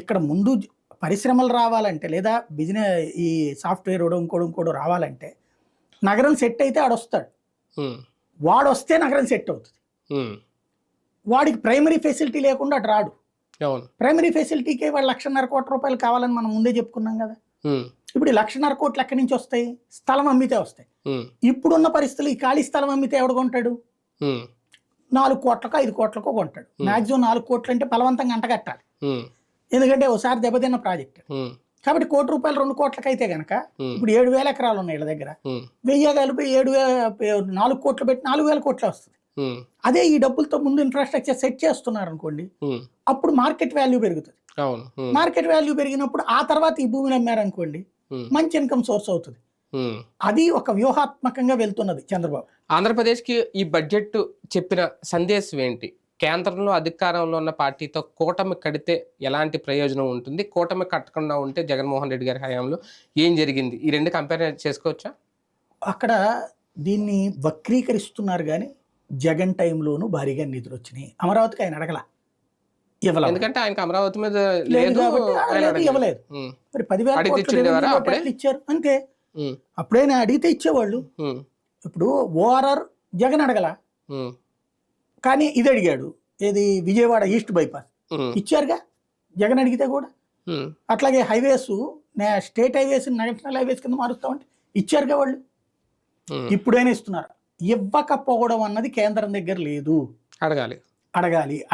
ఇక్కడ ముందు పరిశ్రమలు రావాలంటే లేదా బిజినెస్ ఈ సాఫ్ట్వేర్ ఇంకోడు ఇంకోడు రావాలంటే నగరం సెట్ అయితే ఆడొస్తాడు. వాడు వస్తే నగరం సెట్ అవుతుంది. వాడికి ప్రైమరీ ఫెసిలిటీ లేకుండా అటు రాడు. ప్రైమరీ ఫెసిలిటీకే వాడు లక్షన్నర కోట్ల రూపాయలు కావాలని మనం ముందే చెప్పుకున్నాం కదా. ఇప్పుడు ఈ లక్షన్నర కోట్లు ఎక్కడి నుంచి వస్తాయి? స్థలం అమ్మితే వస్తాయి. ఇప్పుడున్న పరిస్థితులు ఈ ఖాళీ స్థలం అమ్మితే ఎవడు కొంటాడు? నాలుగు కోట్లకు ఐదు కోట్లకు కొంటాడు. మాక్సిమం నాలుగు కోట్లు అంటే బలవంతంగా అంటగట్టాలి ఎందుకంటే ఒకసారి దెబ్బతిన్న ప్రాజెక్ట్. కాబట్టి కోటి రూపాయలు రెండు కోట్లకి అయితే ఉమ్, ఇప్పుడు ఏడు వేల ఎకరాలు ఉన్నాయి వీళ్ళ దగ్గర. వెయ్యి కలిపి ఏడు నాలుగు కోట్లు పెట్టి నాలుగు వేల కోట్లు వస్తుంది. అదే ఈ డబ్బులతో ముందు ఇన్ఫ్రాస్ట్రక్చర్ సెట్ చేస్తున్నారు అనుకోండి అప్పుడు మార్కెట్ వాల్యూ పెరుగుతుంది. మార్కెట్ వాల్యూ పెరిగినప్పుడు ఆ తర్వాత ఈ భూమిని అమ్మారనుకోండి మంచి ఇన్కమ్ సోర్స్ అవుతుంది. అది ఒక వ్యూహాత్మకంగా వెళ్తున్నది చంద్రబాబు. ఆంధ్రప్రదేశ్కి ఈ బడ్జెట్ చెప్పిన సందేశం ఏంటి? కేంద్రంలో అధికారంలో ఉన్న పార్టీతో కూటమి కడితే ఎలాంటి ప్రయోజనం ఉంటుంది? కూటమి కట్టకుండా ఉంటే జగన్మోహన్ రెడ్డి గారి హయాంలో ఏం జరిగింది? ఈ రెండు కంపేర్ చేసుకోవచ్చా? అక్కడ దీన్ని వక్రీకరిస్తున్నారు కానీ జగన్ టైంలోనూ భారీగా నిధులు వచ్చినాయి. అమరావతికి ఆయన అడగల. ఇవ్వలేదు ఎందుకంటే ఆయనకు అమరావతి మీద లేదు కాబట్టి. ఇవ్వలేదు. మరి పదివేల అప్పుడే? ఇచ్చారు అంతే. ఉమ్, అప్పుడైనా అడిగితే ఇచ్చేవాళ్ళు. ఇప్పుడు ఓఆర్ఆర్ జగన్ అడగల. కానీ ఇది అడిగాడు. ఏది? Vijayawada east bypass. ఇచ్చారుగా? జగన్ అడిగితే కూడా. అట్లాగే హైవేస్ నే- స్టేట్ హైవేస్ నేషనల్ హైవేస్ కింద మారుస్తామంటే ఇచ్చారుగా వాళ్ళు. ఇప్పుడైనా ఇస్తున్నారు? ఇవ్వకపోవడం అన్నది కేంద్రం దగ్గర లేదు. అడగాలి. అడగాలి. అడిగి